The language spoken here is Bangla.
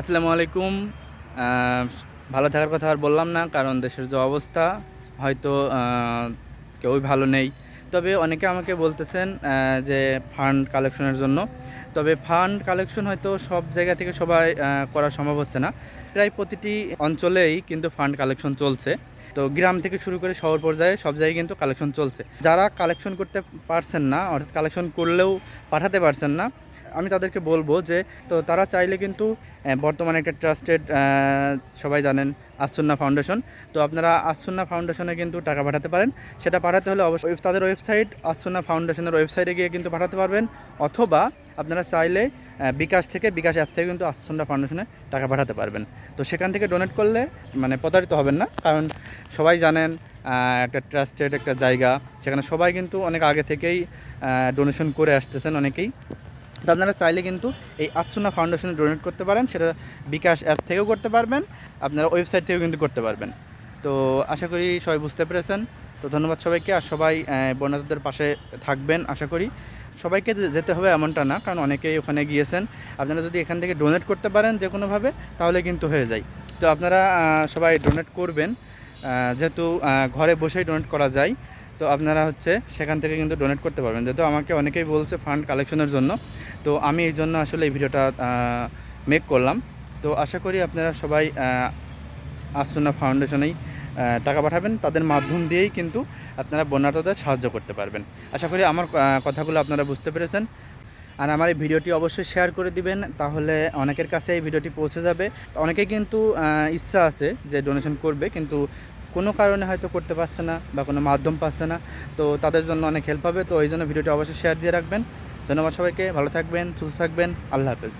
আসসালামু আলাইকুম। ভালো থাকার কথা আর বললাম না, কারণ দেশের যে অবস্থা, হয়তো কেউই ভালো নেই। তবে অনেকে আমাকে বলতেছেন যে ফান্ড কালেকশনের জন্য। তবে ফান্ড কালেকশন হয়তো সব জায়গা থেকে সবাই করা সম্ভব হচ্ছে না। প্রায় প্রতিটি অঞ্চলেই কিন্তু ফান্ড কালেকশন চলছে। তো গ্রাম থেকে শুরু করে শহর পর্যায়ে সব জায়গায় কিন্তু কালেকশন চলছে। যারা কালেকশন করতে পারছেন না, অর্থাৎ কালেকশন করলেও পাঠাতে পারছেন না আমি তাদেরকে বলব যে, তো তারা চাইলে কিন্তু বর্তমানে একটা ট্রাস্টেড সবাই জানেন আসুন্না ফাউন্ডেশন। তো আপনারা আসুন্না ফাউন্ডেশনে কিন্তু টাকা পাঠাতে পারেন। সেটা পাঠাতে হলে অবশ্যই তাদের ওয়েবসাইট, আসুন্না ফাউন্ডেশনের ওয়েবসাইটে গিয়ে কিন্তু পাঠাতে পারবেন। অথবা আপনারা চাইলে বিকাশ থেকে, বিকাশ অ্যাপ থেকে কিন্তু আসুন্না ফাউন্ডেশনে টাকা পাঠাতে পারবেন। তো সেখান থেকে ডোনেট করলে মানে প্রতারিত হবেন না। কারণ সবাই জানেন একটা ট্রাস্টেড একটা জায়গা। সেখানে সবাই কিন্তু অনেক আগে থেকেই ডোনেশন করে আসতেছেন অনেকেই। তো আপনারা চাইলে কিন্তু এই আসুনা ফাউন্ডেশনে ডোনেট করতে পারেন। সেটা বিকাশ অ্যাপ থেকেও করতে পারবেন। আপনারা ওয়েবসাইট থেকেও কিন্তু করতে পারবেন। তো আশা করি সবাই বুঝতে পেরেছেন। তো ধন্যবাদ সবাইকে। আর সবাই বন্যাদের পাশে থাকবেন, আশা করি। সবাইকে যেতে হবে এমনটা না, কারণ অনেকেই ওখানে গিয়েছেন। আপনারা যদি এখান থেকে ডোনেট করতে পারেন যে কোনোভাবে, তাহলে কিন্তু হয়ে যায়। তো আপনারা সবাই ডোনেট করবেন। যেহেতু ঘরে বসেই ডোনেট করা যায়। তো আপনারা হচ্ছে সেখান থেকে কিন্তু ডোনেট করতে পারবেন। যেহেতু আমাকে অনেকেই বলছে ফান্ড কালেকশনের জন্য, তো আমি এই জন্য আসলে এই ভিডিওটা মেক করলাম। তো আশা করি আপনারা সবাই আসুনা ফাউন্ডেশনেই টাকা পাঠাবেন। তাদের মাধ্যম দিয়েই কিন্তু আপনারা বন্যার্থদের সাহায্য করতে পারবেন। আশা করি আমার কথাগুলো আপনারা বুঝতে পেরেছেন। আর আমার এই ভিডিওটি অবশ্যই শেয়ার করে দিবেন, তাহলে অনেকের কাছে এই ভিডিওটি পৌঁছে যাবে। অনেকেই কিন্তু ইচ্ছা আছে যে ডোনেশন করবে, কিন্তু কোনো কারণে হয়তো করতে পারছে না বা কোনো মাধ্যম পাচ্ছে না, তো তাদের জন্য অনেক হেল্প হবে, তো ওই জন্য ভিডিওটি অবশ্যই শেয়ার দিয়ে রাখবেন। ধন্যবাদ সবাইকে, ভালো থাকবেন, সুস্থ থাকবেন, আল্লাহ হাফেজ।